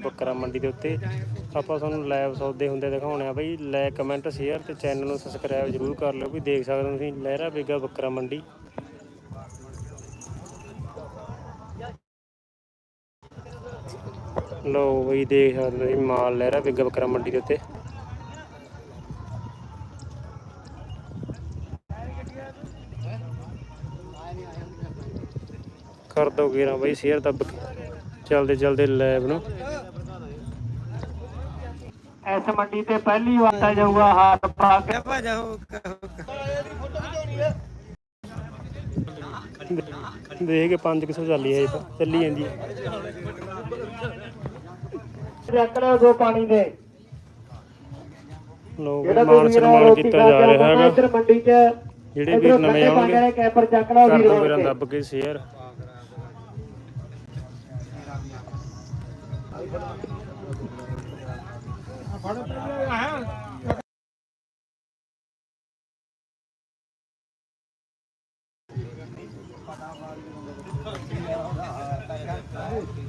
ਬੱਕਰਾ ਮੰਡੀ ਦੇ ਉੱਤੇ। ਆਪਾਂ ਤੁਹਾਨੂੰ ਲਾਈਵ ਸੌਦੇ ਹੁੰਦੇ ਦਿਖਾਉਣੇ ਆ ਬਈ। ਲਾਈਕ ਕਮੈਂਟ ਸ਼ੇਅਰ ਤੇ ਚੈਨਲ ਨੂੰ ਸਬਸਕ੍ਰਾਈਬ ਜਰੂਰ ਕਰ ਲਿਓ ਵੀ ਦੇਖ ਸਕਦੇ ਹੋ ਤੁਸੀਂ, ਲਹਿਰਾ ਬੇਗਾ ਬੱਕਰਾ ਮੰਡੀ। ਲੋ ਬਈ, ਦੇਖ ਸਕਦੇ ਹੋ ਤੁਸੀਂ ਮਾਲ ਲਹਿਰਾ ਬੇਗਾ ਬੱਕਰਾ ਮੰਡੀ ਦੇ ਉੱਤੇ। ਕਰ ਦੋ ਗੇਰਾ ਬਈ ਸ਼ੇਅਰ ਦੱਬ ਕੇ। ਚਲਦੇ ਚਲਦੇ ਲਾਈਵ ਨੂੰ। ਇਸ ਮੰਡੀ ਤੇ ਪਹਿਲੀ ਵਾਰ ਆ ਜਾਊਗਾ ਹਾਰ ਪਾ ਕੇ। ਦੇਖ ਕੇ 500 ਚੱਲੀ ਹੈ ਇਹ ਤਾਂ ਚੱਲੀ ਜਾਂਦੀ ਹੈ ਲਿਓ ਦੋ ਪਾਣੀ ਦੇ। ਲੋਕ ਮਾਨ ਸਨਮਾਨ ਕੀਤਾ ਜਾ ਰਿਹਾ ਹੈਗਾ। ਇੱਧਰ ਮੰਡੀ 'ਚ ਜਿਹੜੇ ਵੀਰ ਨਵੇਂ ਆਉਣਗੇ ਨੇ ਕੈਪਰ ਚੱਕ ਲਓ ਕਰ ਵੀਰ ਦੋ ਵੀਰਾਂ। ਦੱਬ ਕੇ ਸ਼ੇਅਰ।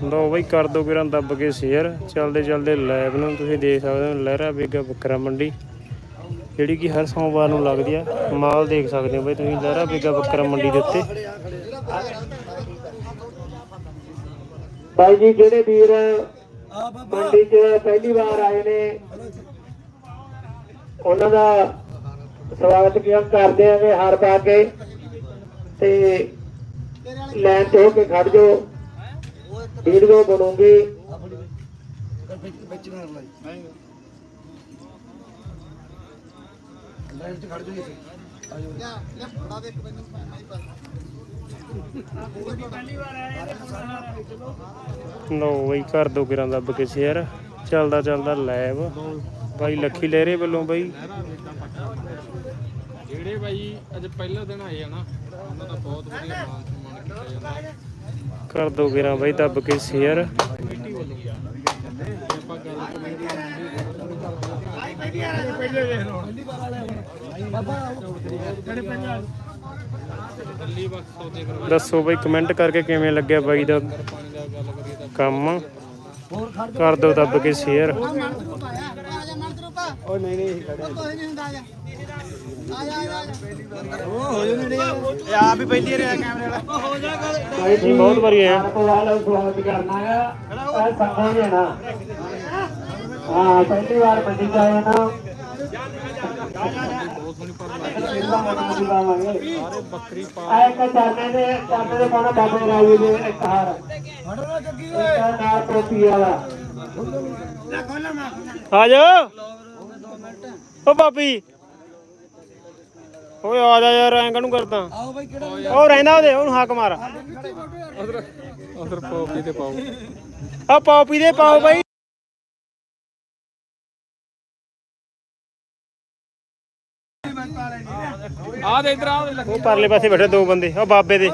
ਲੋ ਬਈ ਕਰ ਦੋ ਵੀਰਾਂ ਦੱਬ ਕੇ ਸ਼ੇਅਰ ਚਲਦੇ ਚਲਦੇ ਲਾਈਵ ਨੂੰ ਤੁਸੀਂ ਦੇਖ ਸਕਦੇ ਹੋ, ਲਹਿਰਾ ਬੇਗਾ ਬੱਕਰਾ ਮੰਡੀ। ਜਿਹੜੀ ਕਿ ਹਰ ਸੋਮਵਾਰ ਨੂੰ ਲੱਗਦੀ ਆ, ਮਾਲ ਦੇਖ ਸਕਦੇ ਹੋ ਬਈ ਤੁਸੀਂ, ਲਹਿਰਾ ਬੇਗਾ ਬੱਕਰਾ ਮੰਡੀ ਦੇ ਉੱਤੇ। ਬਾਈ ਜੀ, ਜਿਹੜੇ ਵੀਰ ਮੰਡੀ 'ਚ ਪਹਿਲੀ ਵਾਰ ਆਏ ਨੇ। ਉਹਨਾਂ ਦਾ ਸਵਾਗਤ ਕਿਉਂ ਕਰਦੇ ਆਂਗੇ ਹਾਰ ਪਾ ਕੇ ਤੇ ਲਾਈਨ 'ਚ ਹੋ ਕੇ ਖੜ ਜਾਓ। ਵੀਡੀਓ ਬਣੂਗੀ। ਲੋ ਬਈ ਕਰ ਦੋ ਕਿਰਾਂ ਦੱਬ ਕੇ ਸ਼ੇਅਰ ਚੱਲਦਾ ਚੱਲਦਾ ਲਾਈਵ ਬਾਈ ਲੱਖੀ ਲਹਿਰੇ ਵੱਲੋਂ ਬਈ। ਜਿਹੜੇ ਬਾਈ ਅੱਜ ਪਹਿਲਾ ਦਿਨ ਆਏ ਆ ਨਾ ਉਹਨਾਂ ਦਾ ਬਹੁਤ ਵਧੀਆ ਮਾਨ ਸਨਮਾਨ ਕੀਤਾ ਜਾਂਦਾ। ਕਰ ਦੋ ਕਿਰਾਂ ਬਾਈ ਦੱਬ ਕੇ ਸ਼ੇਅਰ ਕਮੇਟੀ ਵੱਲੋਂ ਜੇ ਆਪਾਂ ਗੱਲ ਕਮੇਟੀ ਦਿੱਲੀ ਬਸ ਸੌਦੇ ਕਰਵਾ ਦੱਸੋ ਬਈ ਕਮੈਂਟ ਕਰਕੇ ਕਿਵੇਂ ਲੱਗਿਆ ਬਾਈ ਦਾ ਕੰਮ? ਕਰ ਦੋ ਦੱਬ ਕੇ ਸ਼ੇਅਰ ਜੀ ਬਹੁਤ ਵਾਰੀ ਆਇਆ ਸਵਾਗਤ ਕਰਨਾ ਹੈ। ਇਹ ਸੰਗੋਂ ਦੇਣਾ ਹਾਂ ਪਹਿਲੀ ਵਾਰ ਮੰਡੀ 'ਚ ਨਾ। ਪਰ ਇਹਦਾ ਮਤਲਬ ਸਾਰੇ ਬੱਕਰੀ ਪਾ ਆ ਇੱਕ ਚਾਨੇ ਦੇ ਚਾਨੇ ਦੇ ਪਾਣਾ ਬਾਬੇ ਰਾਜੀ ਦੇ ਇੱਕ ਹਾਰ। ਇੱਕ ਨਾਲ ਟੋਪੀ ਵਾਲਾ। ਆ ਜਾ ਓ ਬਾਬੀ ਓਏ ਆ ਜਾ ਯਾਰ, ਐਂ ਕਾਹਨੂੰ ਕਰਦਾ? ਉਹ ਰਹਿੰਦਾ ਉਹਦੇ, ਉਹਨੂੰ ਹੱਕ ਮਾਰ। ਉਧਰ ਉਧਰ ਪੋਪੀ ਤੇ ਪਾਓ ਆ ਪੌਪੀ ਦੇ ਪਾਓ ਬਾਈ। ਆ ਦੇ ਇਧਰ ਆ ਦੇ ਉਹ ਪਰਲੇ ਪਾਸੇ ਬੈਠੇ ਦੋ ਬੰਦੇ ਉਹ ਬਾਬੇ ਦੇ।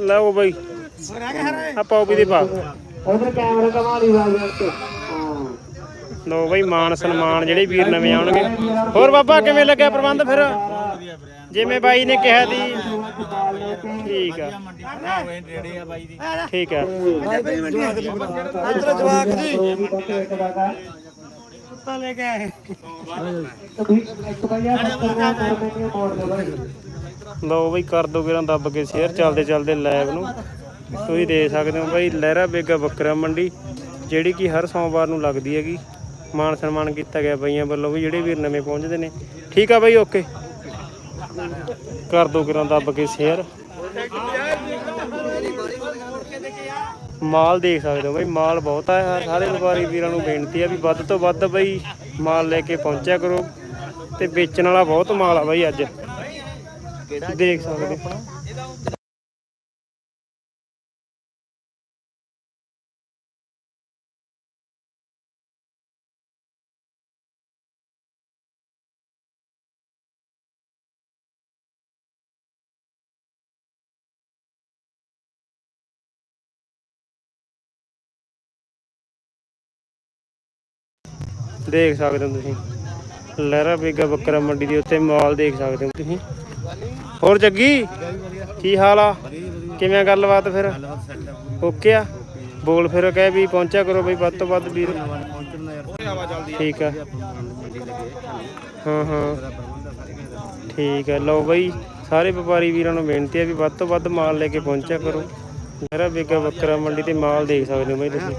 ਲੈ ਉਹ ਬਾਈ ਆ ਪੌਪੀ ਦੇ ਪਾ। ਉਧਰ ਕੈਮਰਾ ਵਾਲੇ ਤੇ ਹਾਂ ਲੋ ਬਾਈ ਮਾਨ ਸਨਮਾਨ ਜਿਹੜੇ ਵੀਰ ਨਵੇਂ ਆਉਣਗੇ। ਹੋਰ ਬਾਬਾ ਕਿਵੇਂ ਲੱਗਿਆ ਪ੍ਰਬੰਧ ਫਿਰ? ਜਿਵੇਂ ਬਾਈ ਨੇ ਕਿਹਾ ਸੀ। ਠੀਕ ਆ। ਠੀਕ ਆ। ਕੁੱਤਾ ਲੈ ਕੇ ਆਏ। ਬਾਈ ਲਓ ਬਈ ਕਰ ਦੋ ਕਿਰਾਂ ਦੱਬ ਕੇ ਸ਼ੇਅਰ, ਚੱਲਦੇ ਚੱਲਦੇ ਲਾਈਵ ਨੂੰ। ਤੁਸੀਂ ਦੇ ਸਕਦੇ ਹੋ ਬਈ, ਲਹਿਰਾ ਬੇਗਾ ਬੱਕਰਾ ਮੰਡੀ, ਜਿਹੜੀ ਕਿ ਹਰ ਸੋਮਵਾਰ ਨੂੰ ਲੱਗਦੀ ਹੈਗੀ। ਮਾਨ ਸਨਮਾਨ ਕੀਤਾ ਗਿਆ ਬਈਆਂ ਵੱਲੋਂ ਵੀ, ਜਿਹੜੇ ਵੀਰ ਨਵੇਂ ਪਹੁੰਚਦੇ ਨੇ। ਠੀਕ ਆ ਬਈ ਓਕੇ ਕਰ ਦੋ ਕਿਰਾਂ ਦੱਬ ਕੇ ਸ਼ੇਅਰ। ਮਾਲ ਦੇਖ ਸਕਦੇ ਹੋ ਬਈ, ਮਾਲ ਬਹੁਤ ਆ ਸਾਰੇ ਵਪਾਰੀ ਵੀਰਾਂ ਨੂੰ ਬੇਨਤੀ ਆ ਵੀ ਵੱਧ ਤੋਂ ਵੱਧ ਬਈ ਮਾਲ ਲੈ ਕੇ ਪਹੁੰਚਿਆ ਕਰੋ ਤੇ ਵੇਚਣ ਵਾਲਾ ਬਹੁਤ ਮਾਲ ਆ ਬਈ ਅੱਜ ਦੇਖ ਸਕਦੇ ਹੋ। ਦੇਖ ਸਕਦੇ ਹੋ ਤੁਸੀਂ। ਲਹਿਰਾ ਬੇਗਾ ਬੱਕਰਾ ਮੰਡੀ ਦੇ ਉੱਤੇ, ਮਾਲ ਦੇਖ ਸਕਦੇ ਹੋ ਤੁਸੀਂ। ਹੋਰ ਜੱਗੀ, ਕੀ ਹਾਲ ਆ? ਕਿਵੇਂ ਗੱਲਬਾਤ ਫਿਰ? ਓਕੇ ਆ? ਬੋਲ ਫਿਰ ਕਹਿ ਵੀ ਪਹੁੰਚਿਆ ਕਰੋ ਬਈ, ਵੱਧ ਤੋਂ ਵੱਧ ਵੀਰ। ਠੀਕ ਆ। ਹਾਂ ਹਾਂ। ਠੀਕ ਹੈ ਲਓ ਬਈ, ਸਾਰੇ ਵਪਾਰੀ ਵੀਰਾਂ ਨੂੰ ਬੇਨਤੀ ਆ ਵੀ ਵੱਧ ਤੋਂ ਵੱਧ ਮਾਲ ਲੈ ਕੇ ਪਹੁੰਚਿਆ ਕਰੋ। ਮੇਰਾ ਬੇਗਾ ਬੱਕਰਾ ਮੰਡੀ ਤੇ ਮਾਲ ਦੇਖ ਸਕਦੇ ਹੋ ਬਈ ਤੁਸੀਂ।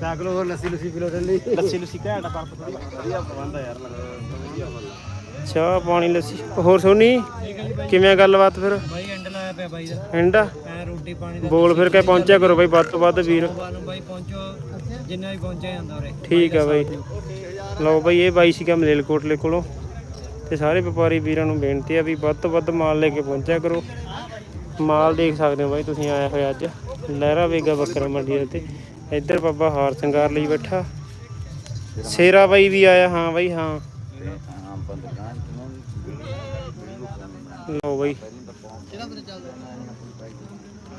ਸਾਗਲੋ ਹੋਰ ਲੱਸੀ ਲੁੱਸੀ ਪੀ ਲੋ ਠੰਡੀ ਲੱਸੀ ਲੁੱਸੀ ਘੈਂਟ ਪਰ ਵਧੀਆ ਪ੍ਰਬੰਧ ਆ ਯਾਰ ਵਧੀਆ ਚਾਹ ਪਾਣੀ ਲੱਸੀ। ਹੋਰ ਸੋਨੀ ਕਿਵੇਂ ਆ ਗੱਲਬਾਤ ਫਿਰ? ਬਾਈ ਐਂਡ ਲਾਇਆ ਪਿਆ ਬਾਈ ਦਾ। ਐਂਡਾ ਐ ਰੋਟੀ ਪਾਣੀ ਬੋਲ ਫਿਰ ਕੇ ਪਹੁੰਚਿਆ ਕਰੋ ਬਈ ਵੱਧ ਤੋਂ ਵੱਧ ਵੀਰ। ਨੂੰ ਬਾਈ ਪਹੁੰਚੋ ਜਿੰਨਾ ਵੀ ਪਹੁੰਚਿਆ ਜਾਂਦਾ ਉਰੇ। ਠੀਕ ਆ ਬਾਈ। ਲਓ ਬਾਈ ਇਹ ਬਾਈ ਸੀਗਾ ਮਲੇਲਕੋਟਲੇ ਕੋਲੋਂ। ਤੇ ਸਾਰੇ ਵਪਾਰੀ ਵੀਰਾਂ ਨੂੰ ਬੇਨਤੀ ਆ ਵੀ ਵੱਧ ਤੋਂ ਵੱਧ ਮਾਲ ਲੈ ਕੇ ਪਹੁੰਚਿਆ ਕਰੋ। ਮਾਲ ਦੇਖ ਸਕਦੇ ਹੋ ਬਾਈ ਤੁਸੀਂ ਆਏ ਹੋਏ ਅੱਜ। ਲਹਿਰਾ ਵੇਗਾ ਬੱਕਰਾ ਮੰਡੀ ਦੇ ਉੱਤੇ। ਇੱਧਰ ਬਾਬਾ ਹਾਰ ਸ਼ਿੰਗਾਰ ਲਈ ਬੈਠਾ। ਸ਼ੇਰਾ ਬਾਈ ਵੀ ਆਇਆ, ਹਾਂ ਬਾਈ, ਹਾਂ। ਲਓ ਬਾਈ।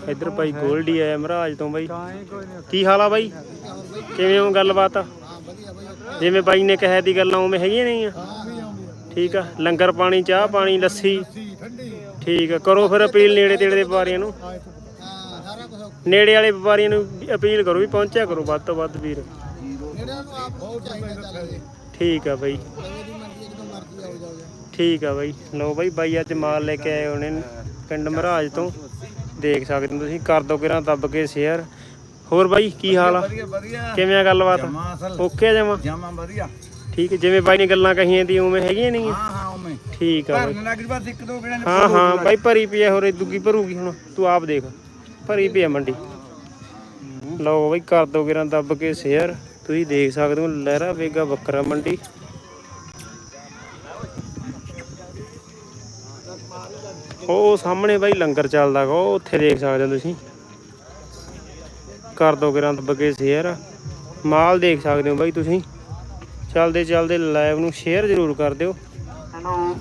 ਇੱਧਰ ਭਾਈ ਗੋਲਡੀ ਆਇਆ ਮਹਾਰਾਜ ਤੋਂ ਬਾਈ। ਕੀ ਹਾਲ ਆ ਬਾਈ? ਕਿਵੇਂ ਹੋ ਗੱਲਬਾਤ? ਜਿਵੇਂ ਬਾਈ ਨੇ ਕਹਿਆ ਦੀ ਗੱਲਾਂ ਉਵੇਂ ਹੈਗੀਆਂ ਨਹੀਂ ਆ ਠੀਕ ਆ, ਲੰਗਰ ਪਾਣੀ, ਚਾਹ ਪਾਣੀ, ਲੱਸੀ। ਠੀਕ ਆ, ਕਰੋ ਫਿਰ ਅਪੀਲ ਨੇੜੇ ਤੇੜੇ ਦੇ ਵਪਾਰੀਆਂ ਨੂੰ। ਨੇੜੇ ਵਾਲੇ ਵਪਾਰੀਆਂ ਨੂੰ ਅਪੀਲ ਕਰੋ ਵੀ ਪਹੁੰਚਿਆ ਕਰੋ ਵੱਧ ਤੋਂ ਵੱਧ ਵੀਰ। ਠੀਕ ਆ ਬਾਈ। ਠੀਕ ਆ ਬਾਈ। ਲਓ ਬਾਈ ਬਾਈ ਅੱਜ ਮਾਲ ਲੈ ਕੇ ਆਏ ਹੋਣੇ ਨੇ ਪਿੰਡ ਮਹਾਰਾਜ ਤੋਂ। ਦੇਖ ਸਕਦੇ ਹੋ ਤੁਸੀਂ ਕਰ ਦੋ ਕਿਰਾਂ ਦੱਬ ਕੇ ਸ਼ੇਅਰ ਹੋਰ ਬਾਈ ਕੀ ਹਾਲ ਆ? ਕਿਵੇਂ ਆ ਗੱਲਬਾਤ? ਓਕੇ ਜਮਾ? ਜਮਾ ਵਧੀਆ। ਠੀਕ ਜਿਵੇਂ ਬਾਈ ਨੇ ਗੱਲਾਂ ਕਹੀਆਂ ਦੀ ਉਵੇਂ ਹੈਗੀਆਂ ਨਹੀਂ ਹਾਂ ਹਾਂ ਉਵੇਂ। ਠੀਕ ਆ ਬਾਈ। ਭਰਨ ਲੱਗ ਬਸ ਇੱਕ ਦੋ ਕਿਹੜੇ ਨੇ ਹਾਂ ਹਾਂ ਬਾਈ ਭਰੀ ਪਈ ਹੋਰ ਦੂਗੀ ਭਰੂਗੀ ਹੁਣ। ਤੂੰ ਆਪ ਦੇਖ। ਭਰੀ ਪਈ ਆ ਮੰਡੀ। ਲਓ ਬਾਈ ਕਰ ਦੋ ਕਿਰਾਂ ਦੱਬ ਕੇ ਸ਼ੇਅਰ ਤੁਸੀਂ ਦੇਖ ਸਕਦੇ ਹੋ, ਲਹਿਰਾ ਵੇਗਾ ਬੱਕਰਾ ਮੰਡੀ। ਉਹ ਸਾਹਮਣੇ ਬਾਈ ਲੰਗਰ ਚੱਲਦਾ ਗਾ, ਉਹ ਉੱਥੇ ਦੇਖ ਸਕਦੇ ਹੋ ਤੁਸੀਂ। ਕਰ ਦੋ ਕਿਰਾਂ ਦੱਬ ਕੇ ਸ਼ੇਅਰ ਮਾਲ ਦੇਖ ਸਕਦੇ ਹੋ ਬਾਈ ਤੁਸੀਂ। ਚੱਲਦੇ ਚੱਲਦੇ ਲਾਈਵ ਨੂੰ ਸ਼ੇਅਰ ਜ਼ਰੂਰ ਕਰ ਦਿਓ। ਹੈਲੋ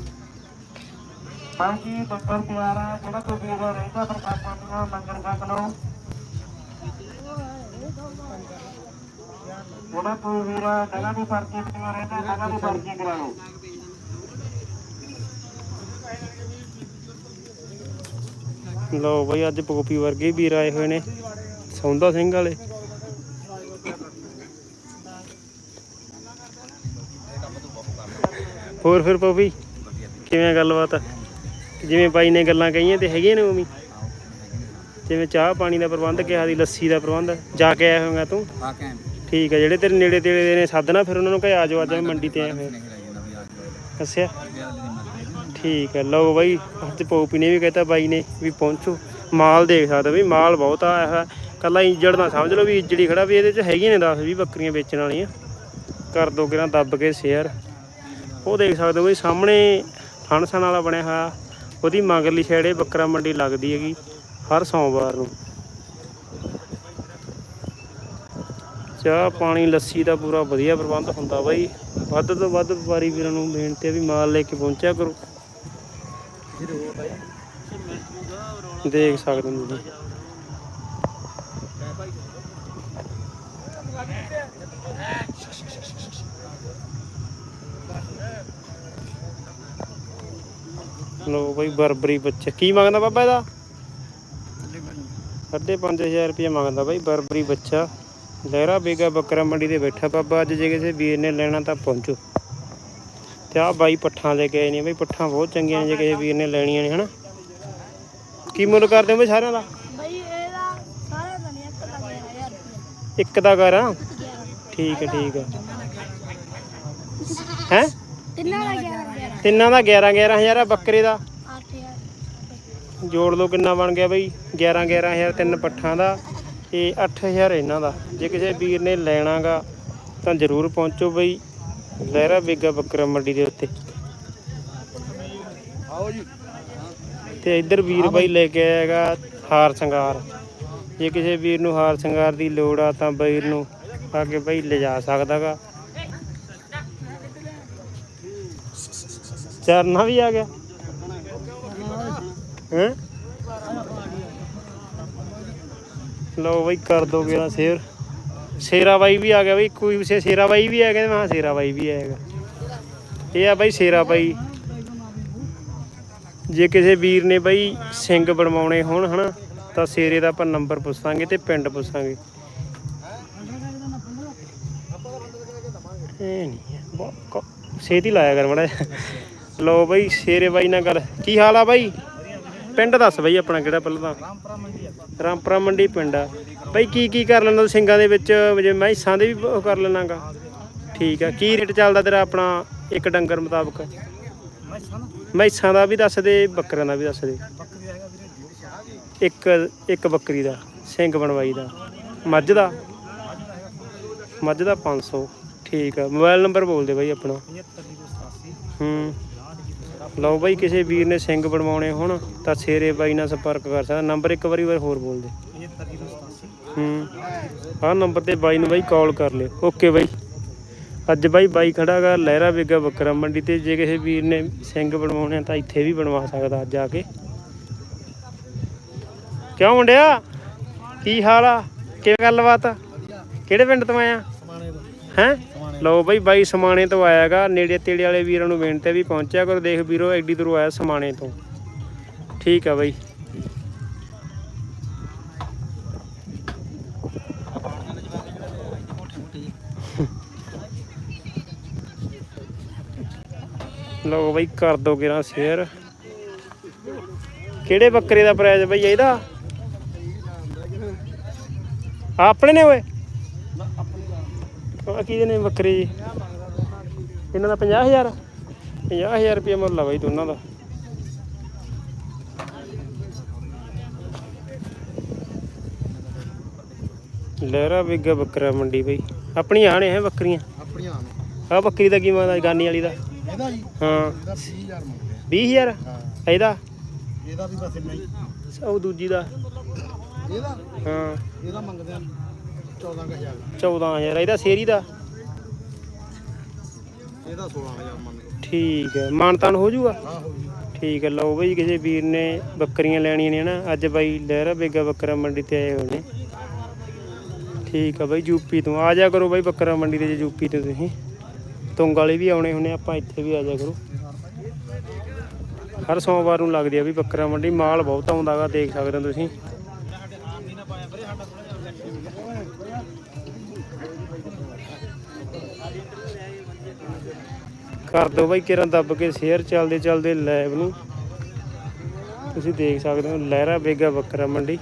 ਹਾਂਜੀ ਬੱਕਰ ਪਿਆਰਾ ਜਿਹੜਾ ਕੋਈ ਵੀਰ ਰਹਿੰਦਾ ਪ੍ਰਕਾਸ਼ਾਂ ਦੀਆਂ ਲੰਗਰ ਛਕ ਲਓ। ਜਿਹੜਾ ਕੋਈ ਵੀਰ ਜਗ੍ਹਾ ਦੀ ਪਰਚੀ ਦੀਆਂ ਰਹਿੰਦਾ, ਜਗ੍ਹਾ ਦੀ ਪਰਚੀ ਬਈ, ਅੱਜ ਪੋਪੀ ਵਰਗੇ ਵੀਰ ਆਏ ਹੋਏ ਨੇ। ਸੌਂਦਾ ਸਿੰਘ ਵਾਲੇ। ਹੋਰ ਫਿਰ ਪੋਪੀ, ਕਿਵੇਂ ਗੱਲਬਾਤ? ਜਿਵੇਂ ਬਾਈ ਨੇ ਗੱਲਾਂ ਕਹੀਆਂ ਤੇ ਹੈਗੀਆਂ ਨੇ ਉਮੀ ਜਿਵੇਂ ਚਾਹ ਪਾਣੀ ਦਾ ਪ੍ਰਬੰਧ ਕਿਹਾ ਦੀ ਲੱਸੀ ਦਾ ਪ੍ਰਬੰਧ। ਜਾ ਕੇ ਆਇਆ ਹੋਵੇਂਗਾ ਤੂੰ? ਹਾਂ ਕਹਿ ਠੀਕ ਹੈ ਜਿਹੜੇ ਤੇਰੇ ਨੇੜੇ ਤੇੜੇ ਦੇ ਨੇ ਸੱਦਣਾ ਫਿਰ ਉਹਨਾਂ ਨੂੰ ਕਹੇ ਆਜੋ ਅੱਜ ਅਸੀਂ ਮੰਡੀ ਤੇ ਆਏ ਹੋਏ। ਵੀ ਆ ਅੱਛਾ ਠੀਕ ਹੈ ਲਓ ਬਾਈ ਅੱਜ ਪੋਪੀ ਨੇ ਵੀ ਕਹਿਤਾ ਬਾਈ ਨੇ ਵੀ ਪਹੁੰਚੋ। ਮਾਲ ਦੇਖ ਸਕਦੇ ਹੋ ਵੀ ਮਾਲ ਬਹੁਤ ਆਇਆ ਹੋਇਆ। ਕੱਲਾ ਇੰਜੜ ਨਾ ਸਮਝ ਲਓ ਵੀ ਇੰਜੜੀ ਖੜਾ ਵੀ ਇਹਦੇ ਚ ਹੈਗੀਆਂ ਨੇ 10 20 ਬੱਕਰੀਆਂ ਵੇਚਣ ਵਾਲੀਆਂ। ਕਰ ਦੋ ਕਿਰਾਂ ਦੱਬ ਕੇ ਸ਼ੇਅਰ ਉਹ ਦੇਖ ਸਕਦੇ ਹੋ ਵੀ ਸਾਹਮਣੇ ਫਣਸਣ ਵਾਲਾ ਬਣਿਆ ਹੋਇਆ। ਉਹਦੀ ਮਗਰਲੀ ਸਾਈਡ ਇਹ ਬੱਕਰਾ ਮੰਡੀ ਲੱਗਦੀ ਹੈਗੀ ਹਰ ਸੋਮਵਾਰ ਨੂੰ। ਚਾਹ, ਪਾਣੀ, ਲੱਸੀ ਦਾ ਪੂਰਾ ਵਧੀਆ ਪ੍ਰਬੰਧ ਹੁੰਦਾ ਬਾਈ। ਵੱਧ ਤੋਂ ਵੱਧ ਵਪਾਰੀ ਵੀਰਾਂ ਨੂੰ ਬੇਨਤੀ ਹੈ ਵੀ ਮਾਲ ਲੈ ਕੇ ਪਹੁੰਚਿਆ ਕਰੋ। ਦੇਖ ਸਕਦੇ ਹੋ ਤੁਸੀਂ। ਲੋ ਬਈ ਬਰਬਰੀ ਬੱਚਾ। ਕੀ ਮੰਗਦਾ ਬਾਬਾ ਇਹਦਾ? ਸਾਢੇ ਪੰਜ। ਹਜ਼ਾਰ ਰੁਪਏ ਮੰਗਦਾ ਬਾਈ ਬਰਬਰੀ ਬੱਚਾ। ਲਹਿਰਾ ਬੇਗਾ ਬੱਕਰਾ ਮੰਡੀ ਤੇ ਬੈਠਾ ਬਾਬਾ ਅੱਜ ਜੇ ਕਿਸੇ ਵੀਰ ਨੇ ਲੈਣਾ ਤਾਂ ਪਹੁੰਚੋ। ਤੇ ਆ ਬਾਈ ਪੱਠਾਂ ਲੈ ਕੇ ਆਏ ਨੇ ਬਈ ਪੱਠਾਂ ਬਹੁਤ ਚੰਗੀਆਂ ਨੇ ਜੇ ਕਿਸੇ ਵੀਰ ਨੇ ਲੈਣੀਆਂ ਨੇ ਹਨਾ? ਕੀ ਮੁੱਲ ਕਰਦੇ ਹੋ ਬਈ ਸਾਰਿਆਂ ਦਾ? ਬਈ ਇਹਦਾ ਸਾਰਾ ਤਾਂ ਨਹੀਂ ਇੱਕ ਦਾ ਦਾ ਕਰਾਂ ਠੀਕ ਹੈ ਠੀਕ ਹੈ। ਹੈ ਤਿੰਨਾਂ ਦਾ ਤਿੰਨਾਂ ਦਾ 11 11000 ਆ ਬੱਕਰੇ ਦਾ। 8000 ਜੋੜ ਲਓ ਕਿੰਨਾ ਬਣ ਗਿਆ ਬਈ 11 11000 ਤਿੰਨ ਪੱਠਾਂ ਦਾ ਤੇ 8000 ਇਹਨਾਂ ਦਾ। ਜੇ ਕਿਸੇ ਵੀਰ ਨੇ ਲੈਣਾਗਾ ਤਾਂ ਜ਼ਰੂਰ ਪਹੁੰਚੋ ਬਈ ਲਹਿਰਾ ਬੇਗਾ ਬੱਕਰਾ ਮੰਡੀ ਦੇ ਉੱਤੇ। ਆਓ ਜੀ ਤੇ ਇੱਧਰ ਵੀਰ ਬਾਈ ਲੈ ਕੇ ਆਏਗਾ ਹਾਰ ਸ਼ਿੰਗਾਰ। ਜੇ ਕਿਸੇ ਵੀਰ ਨੂੰ ਹਾਰ ਸ਼ਿੰਗਾਰ ਦੀ ਲੋੜ ਆ ਤਾਂ ਵੀਰ ਨੂੰ ਆ ਕੇ ਬਾਈ ਲਿਜਾ ਸਕਦਾਗਾ। ਚਰਨਾ ਵੀ ਆ ਗਿਆ। ਹੈਂ? ਲਓ ਬਾਈ ਕਰ ਦੋਗੇ ਨਾ ਸ਼ੇਰ। ਸ਼ੇਰਾ ਬਾਈ ਵੀ ਆ ਗਿਆ ਬਈ ਕੋਈ ਸ਼ੇਰਾ ਬਾਈ ਵੀ ਆ ਗਿਆ ਤੇ ਮੈਂ ਸ਼ੇਰਾ ਬਾਈ ਵੀ ਆਏਗਾ ਇਹ ਆ ਬਾਈ ਸ਼ੇਰਾ ਬਾਈ ਜੇ ਕਿਸੇ ਵੀਰ ਨੇ ਬਈ ਸਿੰਘ ਬਣਵਾਉਣੇ ਹੋਣ ਹਨਾ ਤਾਂ ਸੇਰੇ ਦਾ ਆਪਾਂ ਨੰਬਰ ਪੁੱਛਾਂਗੇ ਤੇ ਪਿੰਡ ਪੁੱਛਾਂਗੇ। ਇਹ ਨਹੀਂ ਹੈ, ਬਹੁਤ ਛੇਤੀ ਲਾਇਆ ਕਰ ਮੜਾ ਲੋ ਬਾਈ, ਸ਼ੇਰੇ ਬਾਈ ਨਾਲ ਗੱਲ। ਕੀ ਹਾਲ ਆ ਬਾਈ? ਪਿੰਡ ਦੱਸ ਬਾਈ ਆਪਣਾ ਕਿਹੜਾ ਪਹਿਲਾਂ ਤਾਂ। ਰਾਮਪੁਰਾ ਮੰਡੀ ਪਿੰਡ ਆ। ਬਾਈ, ਕੀ ਕੀ ਕਰ ਲੈਂਦਾ ਸਿੰਘਾਂ ਦੇ ਵਿੱਚ? ਜੇ ਮੈਂ ਹਿੱਸਾਂ ਦੇ ਵੀ ਉਹ ਕਰ ਲੈਣਾਗਾ। ਠੀਕ ਆ, ਕੀ ਰੇਟ ਚੱਲਦਾ ਤੇਰਾ ਆਪਣਾ ਇੱਕ ਡੰਗਰ ਮੁਤਾਬਕ? ਮਹਿਸਾਂ ਦਾ ਵੀ ਦੱਸ ਦੇ, ਬੱਕਰਿਆਂ ਦਾ ਵੀ ਦੱਸ ਦੇ। ਇੱਕ ਇੱਕ ਬੱਕਰੀ ਦਾ ਸਿੰਘ ਬਣਵਾਈ ਦਾ। ਮੱਝ ਦਾ? ਮੱਝ ਦਾ 500 ਠੀਕ ਆ, ਮੋਬਾਈਲ ਨੰਬਰ ਬੋਲ ਦੇ ਬਾਈ ਆਪਣਾ। ਹੂੰ। ਲਓ ਬਾਈ, ਕਿਸੇ ਵੀਰ ਨੇ ਸਿੰਘ ਬਣਵਾਉਣੇ ਹੋਣ ਤਾਂ ਛੇਰੇ ਬਾਈ ਨਾਲ ਸੰਪਰਕ ਕਰ ਸਕਦਾ। ਨੰਬਰ ਇੱਕ ਵਾਰੀ ਵਾਰ ਹੋਰ ਬੋਲ ਦੇ। ਹੂੰ, ਆਹ ਨੰਬਰ ਤੇ ਬਾਈ ਨੂੰ ਬਾਈ ਕਾਲ ਕਰ ਲਿਓ। Okay bye. ਅੱਜ ਬਾਈ ਬਾਈ ਖੜਾਗਾ ਲਹਿਰਾ ਬੇਗਾ ਬੱਕਰਾ ਮੰਡੀ ਤੇ। ਜੇ ਕਿਸੇ ਵੀਰ ਨੇ ਸਿੰਘ ਬਣਵਾਉਣੇ ਤਾਂ ਇੱਥੇ ਵੀ ਬਣਵਾ ਸਕਦਾ ਅੱਜ ਆ ਕੇ। ਕਿਉਂ ਮੁੰਡਿਆ? ਕੀ ਹਾਲ ਆ? ਕਿਵੇਂ ਗੱਲਬਾਤ? ਕਿਹੜੇ ਪਿੰਡ ਤੋਂ ਆਇਆ? ਹੈ? ਲਓ ਬਾਈ ਬਾਈ ਸਮਾਣੇ ਤੋਂ ਆਇਆਗਾ, ਨੇੜੇ ਤੇੜੇ ਵਾਲੇ ਵੀਰਾਂ ਨੂੰ ਬੇਨਤੀ ਵੀ ਪਹੁੰਚਿਆ ਕਰੋ, ਦੇਖ ਵੀਰੋ, ਐਡੀ ਦੂਰੋਂ ਆਇਆ ਸਮਾਣੇ ਤੋਂ। ਠੀਕ ਆ ਬਾਈ। ਲਓ ਬਾਈ ਕਰ ਦੋ ਕਿਰਾਂ ਸ਼ੇਅਰ। ਕਿਹੜੇ ਬੱਕਰੇ ਦਾ ਪ੍ਰਾਈਸ ਬਈ ਇਹਦਾ? ਆਪਣੇ ਨੇ ਓਏ? ਆ ਕਿਹਦੇ ਨੇ ਬੱਕਰੇ? ਜੀ ਇਹਨਾਂ ਦਾ 50000 50000 ਰੁਪਏ ਮੁੱਲ ਆ ਬਾਈ ਦੋਨਾਂ ਦਾ। ਲਹਿਰਾ ਬਿੱਗਾ ਬੱਕਰਾ ਮੰਡੀ ਬਈ। ਆਪਣੀਆਂ ਆਣੇ ਹੈ ਬੱਕਰੀਆਂ? ਆਪਣੀਆਂ ਆ ਬੱਕਰੀ ਦਾ ਕੀ ਮੰਗਦਾ ਗਾਨੀ ਵਾਲੀ ਦਾ? ਇਹਦਾ ਜੀ? ਹਾਂ। ਇਹਦਾ 20000 ਮੰਗਦੇ 20000 ਹਾਂ। ਇਹਦਾ? ਇਹਦਾ ਵੀ ਬਸ ਇੰਨਾ ਹੀ। ਉਹ ਦੂਜੀ ਦਾ। ਇਹਦਾ? ਹਾਂ। ਇਹਦਾ ਮੰਗਦੇ ਆ। 14000 14000 ਇਹਦਾ ਸੇਰੀ ਦਾ? ਇਹਦਾ 16000 ਮੰਗਦੇ ਠੀਕ ਹੈ ਮਾਨਤਾਨ ਹੋ ਜਾਊਗਾ ਆਹ ਹੋ ਜੀ। ਠੀਕ ਹੈ ਲਓ ਬਈ ਕਿਸੇ ਵੀਰ ਨੇ ਬੱਕਰੀਆਂ ਲੈਣੀਆਂ ਨੇ ਨਾ ਅੱਜ ਬਾਈ ਲਹਿਰਾ ਬੇਗਾ ਬੱਕਰਾ ਮੰਡੀ ਤੇ ਆਏ ਹੋਏ ਨੇ। ਠੀਕ ਆ ਬਾਈ ਯੂਪੀ ਤੋਂ ਆ ਜਾ ਕਰੋ ਬਾਈ ਬੱਕਰਾ ਮੰਡੀ ਤੇ ਜੇ ਯੂਪੀ ਤੋਂ ਤੁਸੀਂ। ਤੁੰਗ ਵਾਲੇ ਵੀ ਆਉਣੇ ਹੁੰਦੇ ਆਪਾਂ ਇੱਥੇ ਵੀ ਆ ਜਾ ਕਰੋ। ਹਰ ਸੋਮਵਾਰ ਨੂੰ ਲੱਗਦੀ ਆ ਵੀ ਬੱਕਰਾ ਮੰਡੀ ਮਾਲ ਬਹੁਤ ਆਉਂਦਾਗਾ ਦੇਖ ਸਕਦੇ ਹੋ ਤੁਸੀਂ। ਕਰ ਦਿਓ ਬਾਈ ਕਿਰਾਂ ਦੱਬ ਕੇ ਸ਼ੇਅਰ ਚੱਲਦੇ ਚੱਲਦੇ ਲਾਈਵ ਨੂੰ। ਤੁਸੀਂ ਦੇਖ ਸਕਦੇ ਹੋ ਲਹਿਰਾ ਬੇਗਾ ਬੱਕਰਾ ਮੰਡੀ।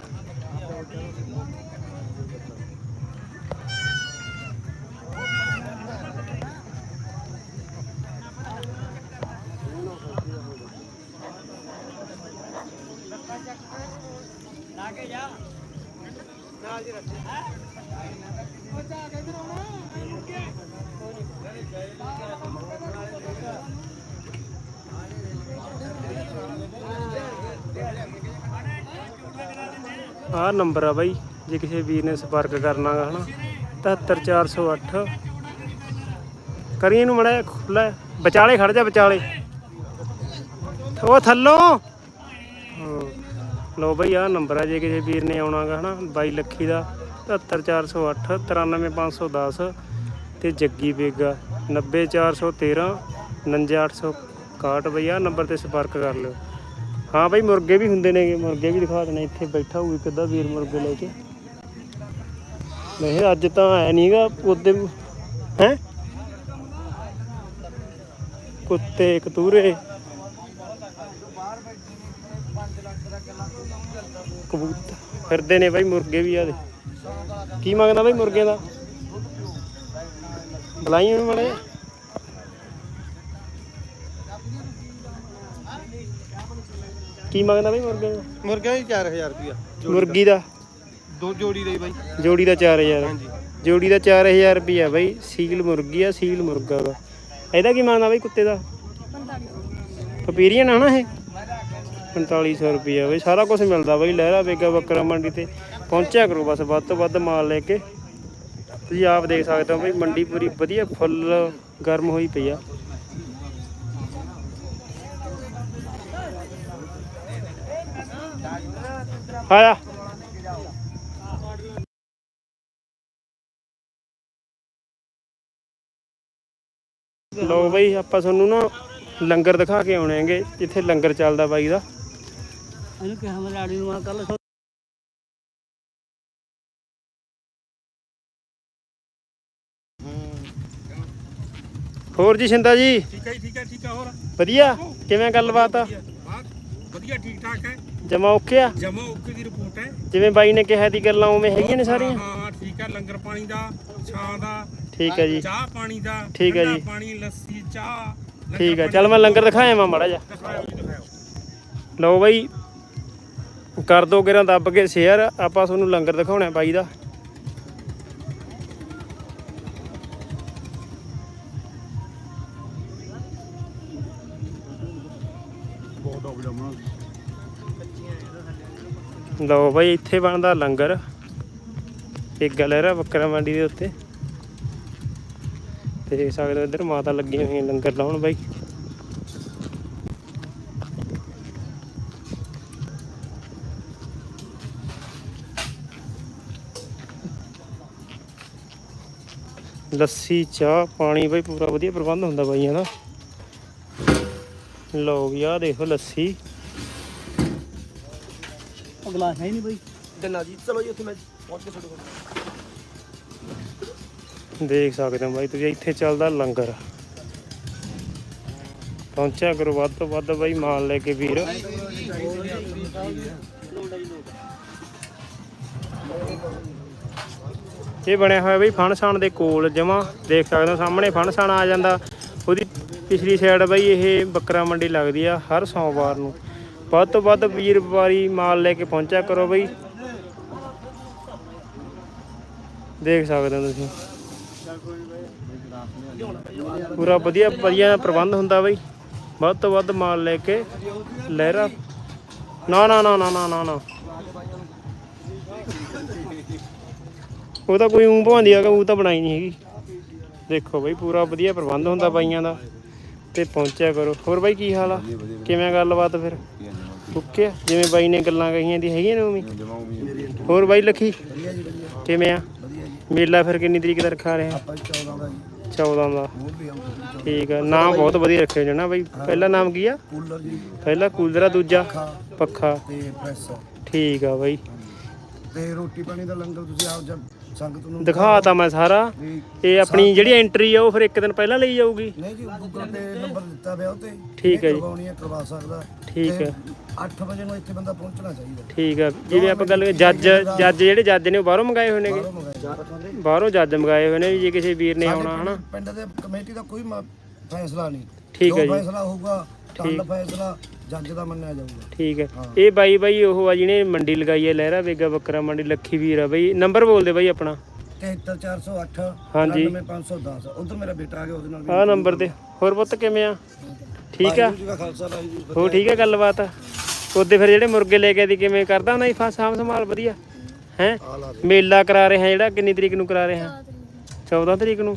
ਆਹ ਨੰਬਰ ਆ ਬਾਈ, ਜੇ ਕਿਸੇ ਵੀਰ ਨੇ ਸੰਪਰਕ ਕਰਨਾ ਗਾ, ਹਨਾ। 73408 ਕਰੀਏ ਨੂੰ ਮੜਾ ਖੁੱਲਾ ਵਿਚਾਲੇ ਖੜ ਜਾ ਵਿਚਾਲੇ। ਉਹ ਥੱਲੋਂ। ਹਾਂ। ਲਓ ਬਾਈ, ਆਹ ਨੰਬਰ ਆ, ਜੇ ਕਿਸੇ ਵੀਰ ਨੇ ਆਉਣਾ ਗਾ, ਹਨਾ, ਬਾਈ ਲੱਖੀ ਦਾ। 73408 93510 ਤੇ ਜੱਗੀ ਬੇਗਾ। 90413 59861 ਬਈ, ਆਹ ਨੰਬਰ ਤੇ ਸੰਪਰਕ ਕਰ ਲਿਓ। ਹਾਂ ਬਾਈ, ਮੁਰਗੇ ਵੀ ਹੁੰਦੇ ਨੇਗੇ। ਮੁਰਗੇ ਵੀ ਦਿਖਾ ਦੇਣੇ, ਇੱਥੇ ਬੈਠਾ ਹੋਊ ਇੱਕ ਵੀਰ ਮੁਰਗੇ ਲੈ ਕੇ। ਨਹੀਂ ਅੱਜ ਤਾਂ ਐ ਨਹੀਂਗਾ ਉਹਦੇ ਹੈ? ਕੁੱਤੇ ਕਤੂਰੇ ਕਬੂਤਰ। ਫਿਰਦੇ ਨੇ ਬਾਈ ਮੁਰਗੇ ਵੀ ਆ ਕੀ ਮੰਗਦਾ ਬਾਈ ਮੁਰਗਿਆਂ ਦਾ? ਬੁਲਾਈ ਮੜੇ ਕੀ ਮੰਗਦਾ ਬਾਈ ਮੁਰਗੇ ਦਾ ਮੁਰਗਾ ਵੀ 4000 ਰੁਪਿਆ ਮੁਰਗੀ ਦਾ? ਦੋ ਜੋੜੀ ਦੇ ਬਾਈ। ਜੋੜੀ ਦਾ 4000 ਹਾਂਜੀ। ਜੋੜੀ ਦਾ 4000 ਰੁਪਿਆ ਬਾਈ ਸੀਲ ਮੁਰਗੀ ਆ ਸੀਲ ਮੁਰਗਾ ਵਾ। ਇਹਦਾ ਕੀ ਮੰਗਦਾ ਬਾਈ ਕੁੱਤੇ ਦਾ? ਪਪੀਰੀਅਨ ਆ ਨਾ ਇਹ? 4500 ਰੁਪਿਆ ਬਾਈ ਸਾਰਾ ਕੁਝ ਮਿਲਦਾ ਬਾਈ ਲਹਿਰਾ ਬੇਗਾ ਬੱਕਰਾ ਮੰਡੀ ਤੇ। ਪਹੁੰਚਿਆ ਕਰੋ ਬਸ ਵੱਧ ਤੋਂ ਵੱਧ ਮਾਲ ਲੈ ਕੇ। ਤੁਸੀਂ ਆਪ ਦੇਖ ਸਕਦੇ ਹੋ ਬਾਈ ਮੰਡੀ ਪੂਰੀ ਵਧੀਆ ਫੁੱਲ ਗਰਮ ਹੋਈ ਪਈ ਆ। ਆਇਆ। ਲੋ ਬਈ ਆਪਾਂ ਤੁਹਾਨੂੰ ਨਾ ਲੰਗਰ ਦਿਖਾ ਕੇ ਆਉਣੇ ਜਿੱਥੇ ਲੰਗਰ ਚੱਲਦਾ ਬਾਈ ਦਾ। ਇਹਨੂੰ ਕਿਹਾ ਮੈਂ ਲਾੜੀ ਨੂੰ ਕੱਲ ਹੋਰ ਜੀ ਸ਼ਿੰਦਾ ਜੀ? ਠੀਕ ਹੈ ਠੀਕ ਹੈ ਠੀਕ ਹੈ ਹੋਰ। ਵਧੀਆ? ਕਿਵੇਂ ਗੱਲਬਾਤ ਆ? ਵਧੀਆ ਠੀਕ ਠਾਕ ਹੈ। ਜਮਾ ਓਕੇ ਆ? ਜਮਾ ਓਕੇ ਦੀ ਰਿਪੋਰਟ ਹੈ। ਜਿਵੇਂ ਬਾਈ ਨੇ ਕਿਹਾ ਦੀ ਗੱਲਾਂ ਉਵੇਂ ਹੈਗੀਆਂ ਨੇ ਸਾਰੀਆਂ? ਹਾਂ ਹਾਂ ਠੀਕ ਹੈ ਲੰਗਰ ਪਾਣੀ ਦਾ ਛਾਂ ਦਾ ਠੀਕ ਹੈ ਜੀ। ਚਾਹ ਪਾਣੀ ਦਾ ਠੀਕ ਹੈ ਜੀ। ਪਾਣੀ ਲੱਸੀ ਚਾਹ ਠੀਕ ਹੈ ਚੱਲ ਮੈਂ ਲੰਗਰ ਦਿਖਾਇਆ ਮੈਂ ਮਾੜਾ ਜੀ, ਲਓ ਬਾਈ ਕਰ ਦੋ ਗਿਰਾਂ ਦੱਬ ਕੇ ਸ਼ੇਅਰ ਆਪਾਂ ਤੁਹਾਨੂੰ ਲੰਗਰ ਦਿਖਾਉਣਾ ਬਾਈ ਦਾ। ਲਓ ਬਾਈ, ਇੱਥੇ ਬਣਦਾ ਲੰਗਰ। ਇੱਕ ਗਲੇਰਾ ਬੱਕਰਾ ਮੰਡੀ ਦੇ ਉੱਤੇ। ਦੇਖ ਸਕਦੇ ਹੋ ਇੱਧਰ ਮਾਤਾ ਲੱਗੀਆਂ ਹੋਈਆਂ ਲੰਗਰ ਲਾਉਣ ਬਾਈ। ਲੱਸੀ, ਚਾਹ, ਪਾਣੀ ਬਈ, ਪੂਰਾ ਵਧੀਆ ਪ੍ਰਬੰਧ ਹੁੰਦਾ ਬਾਈ ਦਾ ਲਓ ਵੀ ਆਹ ਦੇਖੋ ਲੱਸੀ। ਅਗਲਾ ਹੈ ਨਹੀਂ ਬਾਈ। ਦਿਨਾ ਜੀ ਚਲੋ ਜੀ ਉੱਥੇ ਮੈਂ ਪਹੁੰਚ ਕੇ ਤੁਹਾਡੇ ਕੋਲ। ਦੇਖ ਸਕਦੇ ਹੋ ਬਾਈ ਤੁਸੀਂ ਇੱਥੇ ਚੱਲਦਾ ਲੰਗਰ। ਪਹੁੰਚਿਆ ਕਰੋ ਵੱਧ ਤੋਂ ਵੱਧ ਬਾਈ ਮਾਲ ਲੈ ਕੇ ਵੀਰ। ਇਹ ਬਣਿਆ ਹੋਇਆ ਬਈ ਫਣਸਾਨ ਦੇ ਕੋਲ ਜਮਾ ਦੇਖ ਸਕਦੇ ਹੋ ਸਾਹਮਣੇ ਫਣਸਾਨ ਆ ਜਾਂਦਾ। ਉਹਦੀ ਪਿਛਲੀ ਸਾਈਡ ਬਈ ਇਹ ਬੱਕਰਾ ਮੰਡੀ ਲੱਗਦੀ ਆ ਹਰ ਸੋਮਵਾਰ ਨੂੰ। ਵੱਧ ਤੋਂ ਵੱਧ ਵੀਰ ਵਪਾਰੀ ਮਾਲ ਲੈ ਕੇ ਪਹੁੰਚਿਆ ਕਰੋ ਬਈ। ਦੇਖ ਸਕਦੇ ਹੋ ਤੁਸੀਂ। ਪੂਰਾ ਵਧੀਆ ਵਧੀਆ ਪ੍ਰਬੰਧ ਹੁੰਦਾ ਬਈ। ਵੱਧ ਤੋਂ ਵੱਧ ਮਾਲ ਲੈ ਕੇ ਲਹਿਰਾ। ਨਾ ਨਾ ਨਾ ਨਾ ਨਾ ਨਾ ਉਹ ਤਾਂ ਕੋਈ ਊਂ ਭਵਾਂਦੀ ਆ ਕਿ ਉਹ ਤਾਂ ਬਣਾਈ ਨਹੀਂ ਹੈਗੀ। ਦੇਖੋ ਬਈ, ਪੂਰਾ ਵਧੀਆ ਪ੍ਰਬੰਧ ਹੁੰਦਾ ਬਾਈਆਂ ਦਾ। ਤੇ ਪਹੁੰਚਿਆ ਕਰੋ। ਹੋਰ ਬਾਈ, ਕੀ ਹਾਲ ਆ? ਕਿਵੇਂ ਗੱਲਬਾਤ ਫਿਰ? ਓਕੇ ਆ? ਜਿਵੇਂ ਬਾਈ ਨੇ ਗੱਲਾਂ ਕਹੀਆਂ ਦੀ ਹੈਗੀਆਂ ਨੇ ਉਵੇਂ ਹੋਰ ਬਾਈ ਲਖੀ ਕਿਵੇਂ ਆ? ਮੇਲਾ ਫਿਰ ਕਿੰਨੀ ਤਰੀਕ ਦਾ ਰੱਖਾ ਰਿਹਾ ਆਪਾਂ 14 ਦਾ ਜੀ। 14 ਦਾ। ਹੋਰ ਵੀ ਆਉਂਦੇ ਠੀਕ ਆ ਨਾਮ ਬਹੁਤ ਵਧੀਆ ਰੱਖਿਆ ਜਣਾ ਬਾਈ। ਪਹਿਲਾ ਨਾਮ ਕੀ ਆ? ਪਹਿਲਾ ਕੂਲਰ ਆ ਦੂਜਾ? ਪੱਖਾ। ਠੀਕ ਆ ਬਾਈ। ਤੇ ਰੋਟੀ ਪਾਣੀ ਦਾ ਲੰਗਰ ਤੁਸੀਂ ਆਪ ਜਦ ਸੰਗਤ ਨੂੰ ਦਿਖਾਤਾ ਮੈਂ ਸਾਰਾ। ਇਹ ਆਪਣੀ ਜਿਹੜੀ ਐਂਟਰੀ ਆ ਉਹ ਫਿਰ ਇੱਕ ਦਿਨ ਪਹਿਲਾਂ ਲਈ ਜਾਊਗੀ। ਨਹੀਂ ਜੀ ਗੂਗਲ ਤੇ ਨੰਬਰ ਦਿੱਤਾ ਪਿਆ ਉਹ ਤੇ। ਠੀਕ ਹੈ ਜੀ। ਕਰਵਾ ਸਕਦਾ। ਠੀਕ ਤੇ ਹੈ। 8 ਵਜੇ ਨੂੰ ਇੱਥੇ ਬੰਦਾ ਪਹੁੰਚਣਾ ਚਾਹੀਦਾ। ਠੀਕ ਆ ਜਿਵੇਂ ਆਪਾਂ ਗੱਲ ਜੱਜ ਜੱਜ ਜਿਹੜੇ ਜੱਜ ਨੇ ਉਹ ਬਾਹਰੋਂ ਮੰਗਾਏ ਹੋਏ ਨੇਗੇ? ਬਾਹਰੋਂ ਜੱਜ ਮੰਗਾਏ ਹੋਏ ਨੇ ਵੀ ਜੇ ਕਿਸੇ ਵੀਰ ਨੇ ਆਉਣਾ ਹਨਾ। ਪਿੰਡ ਦੇ ਕਮੇਟੀ ਦਾ ਕੋਈ ਫੈਸਲਾ ਨਹੀਂ। ਠੀਕ ਜੋ ਹੈ ਜੀ। ਫੈਸਲਾ ਹੋਊਗਾ ਟੰਡ ਫੈਸਲਾ ਜੱਜ ਦਾ ਮੰਨਿਆ ਜਾਊਗਾ। ਠੀਕ ਹੈ। ਇਹ ਬਾਈ ਬਾਈ ਉਹ ਆ ਜਿਹਨੇ ਮੰਡੀ ਲਗਾਈ ਹੈ ਲਹਿਰਾ ਵੇਗਾ ਬੱਕਰਾ ਮੰਡੀ ਲੱਖੀ ਵੀਰ ਆ ਬਾਈ। ਨੰਬਰ ਬੋਲਦੇ ਬਾਈ ਆਪਣਾ। 73408 ਹਾਂਜੀ। 99510 ਉਧਰ ਮੇਰਾ ਬੇਟਾ ਆ ਗਿਆ ਉਹਦੇ ਨਾਲ ਆਹ ਨੰਬਰ ਤੇ। ਹੋਰ ਪੁੱਤ ਕਿਵੇਂ ਆ? ਠੀਕ ਆ? ਵਾਹਿਗੁਰੂ ਜੀ ਕਾ ਖਾਲਸਾ ਵਾਹਿਗੁਰੂ ਜੀ ਕੀ ਹੋ ਠੀਕ ਹੈ ਗੱਲਬਾਤ? ਉਹਦੇ ਫਿਰ ਜਿਹੜੇ ਮੁਰਗੇ ਲੈ ਕੇ ਦੀ ਕਿਵੇਂ ਕਰਦਾ ਹੁੰਦਾ ਇਫਾ ਸਾਂਭ ਸੰਭਾਲ ਵਧੀਆ? ਹੈ। ਆ ਲਾ ਦੇ। ਮੇਲਾ ਕਰਾ ਰਹੇ ਹਾਂ ਜਿਹੜਾ ਕਿੰਨੀ ਤਰੀਕ ਨੂੰ ਕਰਾ ਰਹੇ ਹਾਂ? 14 ਤਰੀਕ ਨੂੰ।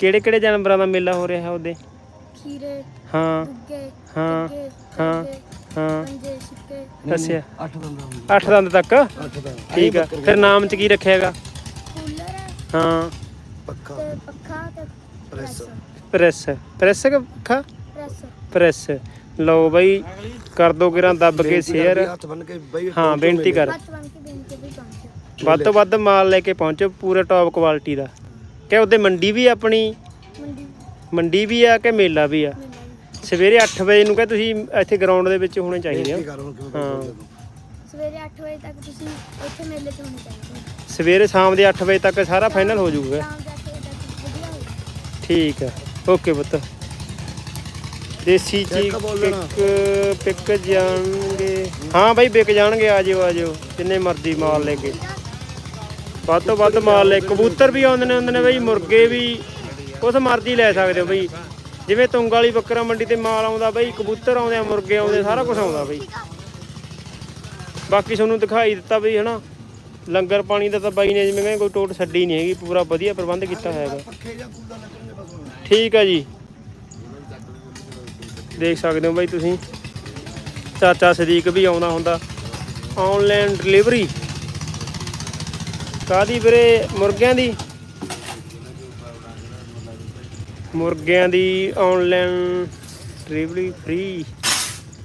ਕਿਹੜੇ ਕਿਹੜੇ ਜਾਨਵਰਾਂ ਦਾ ਮੇਲਾ ਹੋ ਰਿਹਾ ਉਹਦੇ? ਖੀਰੇ ਹਾਂ। ਹਾਂ, ਹਾਂ। ਹਾਂ। ਪੰਜੇ ਸਿੱਕੇ ਦੱਸਿਆ ਅੱਠ ਦੰਦਾਂ ਹੁੰਦੀ 8 ਦੰਦ ਤੱਕ? ਦੰਦ। ਠੀਕ ਆ। ਫਿਰ ਨਾਮ ਚ ਕੀ ਰੱਖਿਆਗਾ ਕੂਲਰ ਹੈ ਹਾਂ। ਪੱਖਾ। ਤੇ ਪੱਖਾ ਤੇ ਪ੍ਰੈਸ। ਪ੍ਰੈਸ। ਪ੍ਰੈਸ। ਕਿ ਪੱਖਾ? ਪ੍ਰੈਸ। ਪ੍ਰੈਸ ਲਓ ਬਾਈ ਕਰ ਦੋ ਗਿਰਾਂ ਦੱਬ ਕੇ ਸ਼ੇਅਰ ਹੱਥ ਬੰਨ ਕੇ ਬਈ ਹਾਂ ਬੇਨਤੀ ਕਰ। ਹੱਥ ਬਣ ਕੇ ਬੇਨਤੀ ਵੀ ਪਹੁੰਚੋ। ਵੱਧ ਤੋਂ ਵੱਧ ਮਾਲ ਲੈ ਕੇ ਪਹੁੰਚੋ ਪੂਰੇ ਟੌਪ ਕੁਆਲਿਟੀ ਦਾ। ਕਿ ਉਹਦੇ ਮੰਡੀ ਵੀ ਆਪਣੀ? ਮੰਡੀ। ਵੀ ਆ ਕਿ ਮੇਲਾ ਵੀ ਆ। ਸਵੇਰੇ 8 ਵਜੇ ਨੂੰ ਕਹ ਤੁਸੀਂ ਇੱਥੇ ਗਰਾਊਂਡ ਦੇ ਵਿੱਚ ਹੋਣੇ ਚਾਹੀਦੇ ਕਰ ਕਿਵੇਂ ਹਾਂ। ਸਵੇਰੇ 8 ਵਜੇ ਤੱਕ ਤੁਸੀਂ ਇੱਥੇ ਮੇਲੇ 'ਚ ਹੋਣੇ ਚਾਹੀਦੇ ਹੋ। ਸਵੇਰੇ ਸ਼ਾਮ ਦੇ 8 ਵਜੇ ਤੱਕ ਸਾਰਾ ਫਾਈਨਲ ਹੋ ਜਾਊਗਾ। ਸ਼ਾਮ ਦੇ 8 ਵਜੇ ਤੱਕ ਵਧੀਆ ਹੋਊਗਾ। ਠੀਕ ਹੈ ਓਕੇ ਪੁੱਤ। ਦੇਸੀ ਬੋਲਣਾ। ਪਿਕ ਪਿਕ ਜਾਣਗੇ। ਹਾਂ ਬਾਈ ਵਿਕ ਜਾਣਗੇ ਆ ਜਿਓ ਆ ਜਿਓ। ਜਿੰਨੇ ਮਰਜ਼ੀ ਮਾਲ ਲੈ ਕੇ। ਵੱਧ ਤੋਂ ਵੱਧ ਮਾਲ ਲੈ। ਕਬੂਤਰ ਵੀ ਆਉਂਦੇ ਨੇ ਹੁੰਦੇ ਨੇ ਬਈ ਮੁਰਗੇ ਵੀ। ਉਸ ਮਰਜ਼ੀ ਲੈ ਸਕਦੇ ਹੋ ਬਈ। ਜਿਵੇਂ ਤੁੰਗ ਵਾਲੀ ਬੱਕਰਾ ਮੰਡੀ ਤੇ ਮਾਲ ਆਉਂਦਾ ਬਈ ਕਬੂਤਰ ਆਉਂਦੇ ਆ ਮੁਰਗੇ ਆਉਂਦੇ ਸਾਰਾ ਕੁਝ ਆਉਂਦਾ ਬਈ। ਬਾਕੀ ਤੁਹਾਨੂੰ ਦਿਖਾਈ ਦਿੱਤਾ ਬਈ ਹਨਾ। ਲੰਗਰ ਪਾਣੀ ਦਾ ਤਾਂ ਬਾਈ ਨੇ ਜਿਵੇਂ ਕੋਈ ਟੋਟ ਛੱਡੀ ਨਹੀਂ ਹੈਗੀ। ਪੂਰਾ ਵਧੀਆ ਪ੍ਰਬੰਧ ਕੀਤਾ ਹੋਇਆ ਹੈਗਾ। ਜਾਂ ਠੀਕ ਆ ਜੀ। ਦੇਖ ਸਕਦੇ ਹੋ ਬਾਈ ਤੁਸੀਂ। ਚਾਚਾ ਸਦੀਕ ਵੀ ਆਉਂਦਾ ਹੁੰਦਾ। ਆਨਲਾਈਨ ਡਿਲੀਵਰੀ ਕਾਦੀ ਵੀਰੇ? ਮੁਰਗਿਆਂ ਦੀ। ਮੁਰਗਿਆਂ ਦੀ online delivery free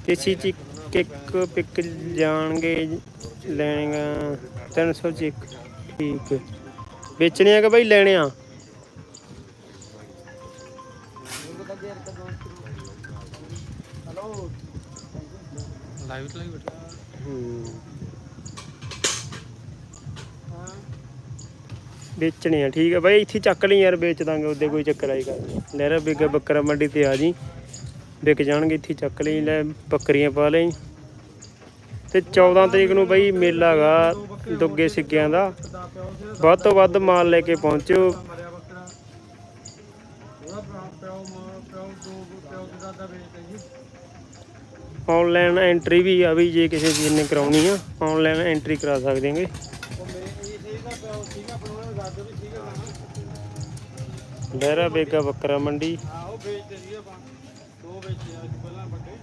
desi chick ਇੱਕ ਪਿਕ ਜਾਣਗੇ ਲੈਣਗਾ 300 ਚਿੱਕ। ਠੀਕ। ਵੇਚਣੇ ਆ ਕਿ ਬਾਈ ਲੈਣੇ ਆ ਲਾਈਵ ਲਾਈਵ ਬੈਠਾ ਹੂੰ। ਵੇਚਣੇ ਆ, ਠੀਕ ਆ ਬਾਈ, ਇੱਥੇ ਚੱਕ ਲਈ ਯਾਰ, ਵੇਚ ਦਾਂਗੇ, ਉਹਦੇ ਕੋਈ ਚੱਕਰ ਆਈ ਗੱਲ ਨੀ। ਲਹਿਰਾ ਬੇਗਾ ਬੱਕਰਾ ਮੰਡੀ ਤੇ ਆ ਜੀ। ਵਿਕ ਜਾਣਗੇ, ਇੱਥੇ ਚੱਕ ਲਈ, ਲੈ ਬੱਕਰੀਆਂ ਪਾ ਲਈ। ਤੇ 14 ਤਰੀਕ ਨੂੰ ਬਾਈ ਮੇਲਾ ਗਾ, ਦੁੱਗੇ ਸਿੱਕਿਆਂ ਦਾ। ਵੱਧ ਤੋਂ ਵੱਧ ਮਾਲ ਲੈ ਕੇ ਪਹੁੰਚੋ। ਆਨਲਾਈਨ ਐਂਟਰੀ ਵੀ ਆ ਵੀ ਜੇ ਕਿਸੇ ਵੀਰ ਨੇ ਕਰਾਉਣੀ ਆ ਆਨਲਾਈਨ ਐਂਟਰੀ ਕਰਾ ਸਕਦੇ ਹੈਗੇ। ਲਹਿਰਾ ਬੇਗਾ ਬੱਕਰਾ ਮੰਡੀ। ਆਹੋ ਵੇਚਦੇ ਸੀ ਆਪਾਂ। ਦੋ ਵੇਚੇ ਪਹਿਲਾਂ ਵੱਡੇ।